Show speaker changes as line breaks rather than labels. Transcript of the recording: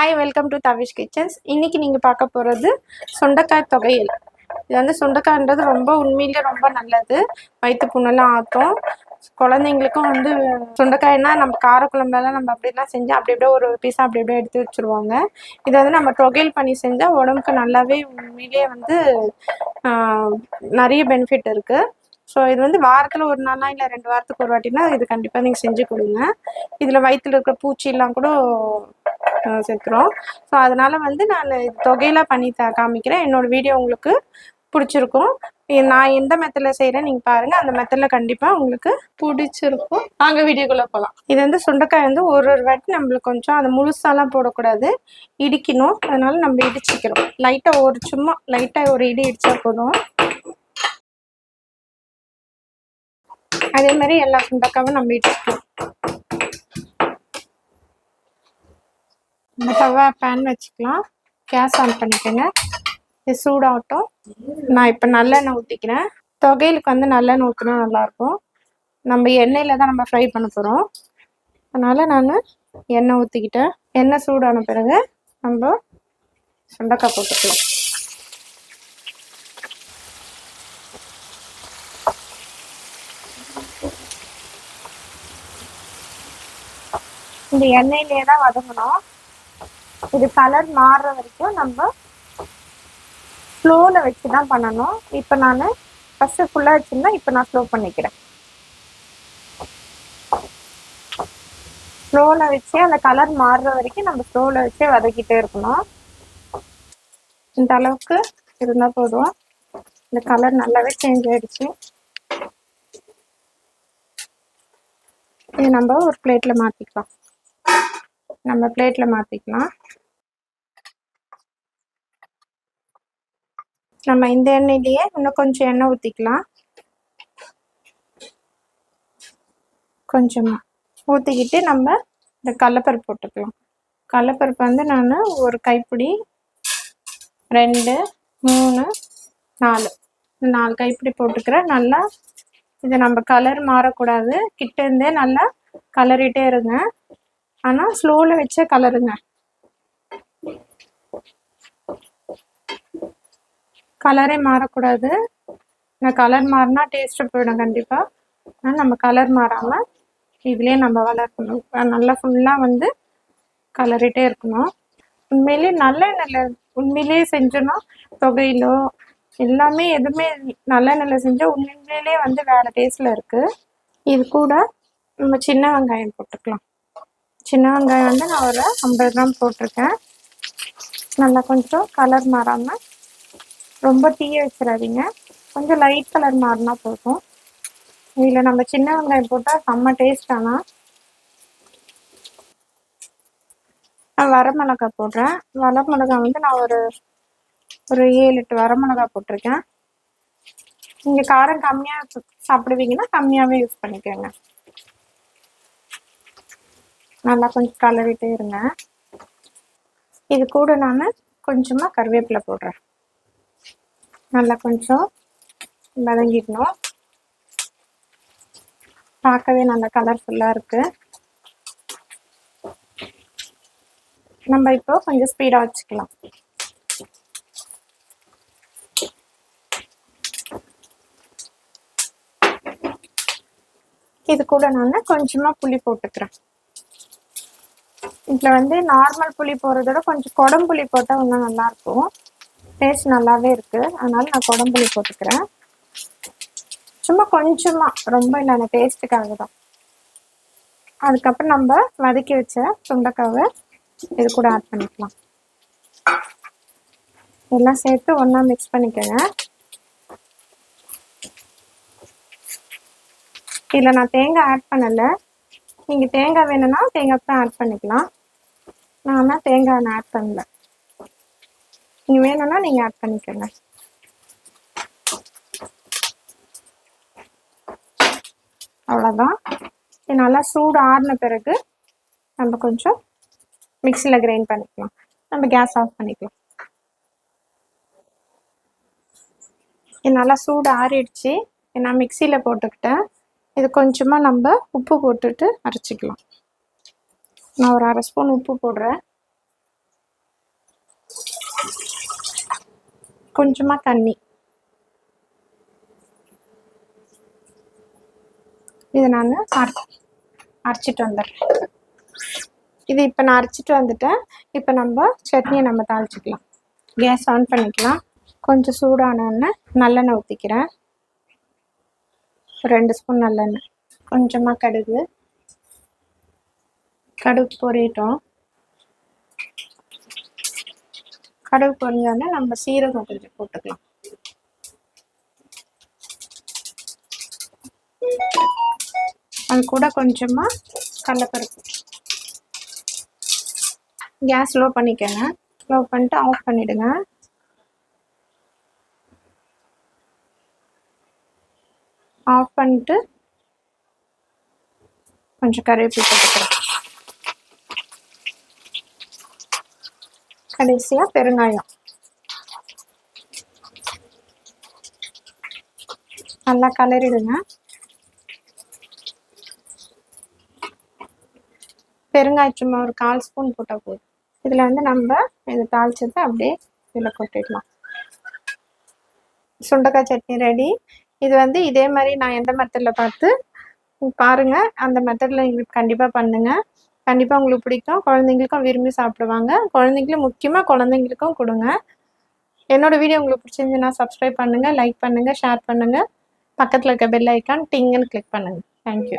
Hi welcome to Tavish kitchens இன்னைக்கு நீங்கள் பார்க்க போகிறது சுண்டக்காய் தொகையல். இது வந்து சுண்டக்காய்ன்றது ரொம்ப உண்மையிலே ரொம்ப நல்லது. வயிற்று புண்ணெல்லாம் ஆற்றும் குழந்தைங்களுக்கும் வந்து சுண்டைக்காய்னா நம்ம காரக்குழம்பெல்லாம் நம்ம அப்படிலாம் செஞ்சு அப்படி அப்படியே ஒரு பீஸாக அப்படி அப்படியே எடுத்து வச்சுருவாங்க. இதை வந்து நம்ம தொகையல் பண்ணி செஞ்சால் உடம்புக்கு நல்லாவே உண்மையிலே வந்து நிறைய பெனிஃபிட் இருக்குது ஸோ இது வந்து வாரத்தில் ஒரு நாளா இல்லை ரெண்டு வாரத்துக்கு ஒரு வாட்டினா இது கண்டிப்பாக நீங்கள் செஞ்சு கொடுங்க. இதில் வயிற்றில் இருக்கிற பூச்சிலாம் கூட செத்துரும் ஸோ அதனால வந்து நான் இது தொகையெல்லாம் பண்ணி த காமிக்கிறேன். என்னோட வீடியோ உங்களுக்கு பிடிச்சிருக்கும். நான் எந்த மெத்தடில் செய்கிறேன் நீங்கள் பாருங்கள் அந்த மெத்தடில் கண்டிப்பாக உங்களுக்கு பிடிச்சிருக்கும். வாங்க வீடியோக்குள்ளே போகலாம் இது வந்து சுண்டைக்காய் வந்து ஒரு ஒரு வாட்டி நம்மளுக்கு கொஞ்சம் அதை முழுசாலாம் போடக்கூடாது. இடிக்கணும். அதனால நம்ம இடிச்சிக்கிறோம். லைட்டாக ஒரு சும்மா லைட்டாக ஒரு இடி இடிச்சா போதும். அதே மாதிரி எல்லா சுண்டக்காவும் நம்ம இடிச்சிட்டோம் நம்ம தவா பேன் வச்சுக்கலாம். கேஸ் ஆன் பண்ணிக்கோங்க. இது சூடாகட்டும். நான் இப்போ நல்லெண்ணெய் ஊற்றிக்கிறேன் தொகையிலுக்கு வந்து நல்லெண்ணெய் ஊற்றினா நல்லாயிருக்கும். நம்ம எண்ணெயில் தான் நம்ம ஃப்ரை பண்ண போகிறோம் அதனால் நான் எண்ணெய் ஊற்றிக்கிட்டேன் எண்ணெய் சூடான பிறகு நம்ம சுண்டக்காய் போட்டுக்கலாம். இந்த எண்ணெயிலே தான் வதங்கணும். இது கலர் மாறுற வரைக்கும் நம்ம ஸ்லோவில் வச்சு தான் பண்ணணும். இப்போ நான் ஃபஸ்ட்டு ஃபுல்லாக வச்சுருந்தேன் இப்போ நான் ஸ்லோ பண்ணிக்கிறேன். ஸ்லோவில் வச்சு அந்த கலர் மாறுற வரைக்கும் நம்ம ஸ்லோவில் வச்சே வதக்கிட்டே இருக்கணும். இந்த அளவுக்கு இருந்தால் போதும். இந்த கலர் நல்லாவே சேஞ்ச் ஆகிடுச்சு இது நம்ம ஒரு பிளேட்டில் மாற்றிக்கலாம் நம்ம பிளேட்டில் மாற்றிக்கலாம் நம்ம இந்த எண்ணெயிலேயே இன்னும் கொஞ்சம் எண்ணெய் ஊற்றிக்கலாம் கொஞ்சமாக ஊற்றிக்கிட்டு நம்ம இந்த கடலப்பருப்பு போட்டுக்கலாம். கடலப்பருப்பு வந்து நான் ஒரு கைப்பிடி ரெண்டு மூணு நாலு. இந்த நாலு கைப்பிடி போட்டுக்கிறேன். நல்லா இது நம்ம கலர் மாறக்கூடாது. கிட்டேருந்தே நல்லா கலரிட்டே இருங்க. ஆனால் ஸ்லோவில் வச்சே கலருங்க கலரே மாறக்கூடாது. நான் கலர் மாறினா டேஸ்ட்டு போயிடும் கண்டிப்பாக ஆனால் நம்ம கலர் மாறாமல் இதுலேயே நம்ம வளர்க்கணும். நல்லா ஃபுல்லாக வந்து கலரிட்டே இருக்கணும். உண்மையிலேயே நல்லெண்ணெயில் உண்மையிலேயே செஞ்சோன்னா தொகையிலோ எல்லாமே எதுவுமே நல்லெண்ணெயில் செஞ்சால் உண்மையிலேயே வந்து வேறு டேஸ்ட்டில் இருக்குது இது கூட நம்ம சின்ன வெங்காயம் போட்டுக்கலாம். சின்ன வெங்காயம் வந்து நான் ஒரு ஐம்பது கிராம் போட்டிருக்கேன். நல்லா கொஞ்சம் கலர் மாறாமல் ரொம்ப தீய வச்சிடாதீங்க. கொஞ்சம் லைட் கலர் மாறினா போதும். இதில் நம்ம சின்ன வெங்காயம் போட்டால் செம்ம டேஸ்ட் ஆனால் நான் வரமிளகா போடுறேன். வரமிளகா வந்து நான் ஒரு ஒரு ஏழு எட்டு வரமிளகா போட்டிருக்கேன். நீங்கள் காரம் கம்மியாக சாப்பிடுவீங்கன்னா கம்மியாகவே யூஸ் பண்ணிக்கோங்க. நல்லா கொஞ்சம் கலரிட்டே இருங்க. இது கூட நான் கொஞ்சமாக கருவேப்பிலை போடுறேன். நல்லா கொஞ்சம் வதங்கிடணும். பார்க்கவே நல்லா கலர்ஃபுல்லாக இருக்கு. நம்ம இப்போ கொஞ்சம் ஸ்பீடாக வச்சுக்கலாம். இது கூட நான் கொஞ்சமாக புளி போட்டுக்கிறேன். இதில் வந்து நார்மல் புளி போடுறத விட கொஞ்சம் குடம்புளி போட்டால் இன்னும் நல்லாயிருக்கும். டேஸ்ட் நல்லாவே இருக்குது அதனால நான் குடம்புளி போட்டுக்கிறேன். சும்மா கொஞ்சமாக ரொம்ப இல்லை அந்த டேஸ்ட்டுக்காக தான். அதுக்கப்புறம் நம்ம வதக்கி வச்ச சுண்டக்காவை இது கூட ஆட் பண்ணிக்கலாம். எல்லாம் சேர்த்து ஒன்றா மிக்ஸ் பண்ணிக்கோங்க. இதில் நான் தேங்காய் ஆட் பண்ணலை. நீங்கள் தேங்காய் வேணும்னா தேங்காய் தான் ஆட் பண்ணிக்கலாம். நான் ஆனால் தேங்காய் நான் ஆட் பண்ணல. நீங்கள் வேணும்னா நீங்கள் ஆட் பண்ணிக்கோங்க. அவ்வளோதான் இது நல்லா சூடு ஆறின பிறகு நம்ம கொஞ்சம் மிக்சியில் கிரைண்ட் பண்ணிக்கலாம். நம்ம கேஸ் ஆஃப் பண்ணிக்கலாம். இது நல்லா சூடு ஆறிடுச்சு. நான் மிக்சியில் போட்டுக்கிட்டேன். இது கொஞ்சமாக நம்ம உப்பு போட்டுட்டு அரைச்சிக்கலாம். நான் ஒரு அரை ஸ்பூன் உப்பு போடுறேன். கொஞ்சமாக தண்ணி. இதை நான் அரை அரைச்சிட்டு வந்துடுறேன். இது இப்போ நான் அரைச்சிட்டு வந்துட்டேன். இப்போ நம்ம சட்னியை நம்ம தாளிச்சிக்கலாம். கேஸ் ஆன் பண்ணிக்கலாம். கொஞ்சம் சூடானோடனே நல்லெண்ணெய் ஊற்றிக்கிறேன் ரெண்டு ஸ்பூன் நல்லெண்ணெய். கொஞ்சமாக கடுகு. கடுகு பொரியட்டும். கடுகு பொரிஞ்சோடனே நம்ம சீரகம் கொஞ்சம் போட்டுக்கலாம். அது கூட கொஞ்சமாக கடலப்பருப்பு. கேஸ் லோ பண்ணிக்கோங்க. லோ பண்ணிட்டு ஆஃப் பண்ணிடுங்க. ஆஃப் பண்ணிட்டு கொஞ்சம் கருவேப்பிலை போட்டுக்கிறேன் கடைசியாக பெருங்காயம். நல்லா கலரிடுங்க. பெருங்காய சும்மா ஒரு கால் ஸ்பூன் போட்டால் போதும். இதில் வந்து நம்ம இது தாளிச்சதை அப்படியே இதில் கொட்டிடலாம். சுண்டக்காய் சட்னி ரெடி இது வந்து இதே மாதிரி நான் எந்த மெத்தடில் பார்த்து பாருங்கள் அந்த மெத்தடில் எங்களுக்கு கண்டிப்பாக பண்ணுங்கள் கண்டிப்பாக உங்களுக்கு பிடிக்கும். குழந்தைங்களுக்கும் விரும்பி சாப்பிடுவாங்க. குழந்தைங்களும் முக்கியமாக குழந்தைங்களுக்கும் கொடுங்க. என்னோட வீடியோ உங்களுக்கு பிடிச்சிருந்துன்னா சப்ஸ்கிரைப் பண்ணுங்கள் லைக் பண்ணுங்கள் ஷேர் பண்ணுங்கள் பக்கத்தில் இருக்க பெல் ஐக்கான் டிங்குன்னு கிளிக் பண்ணுங்கள் தேங்க்யூ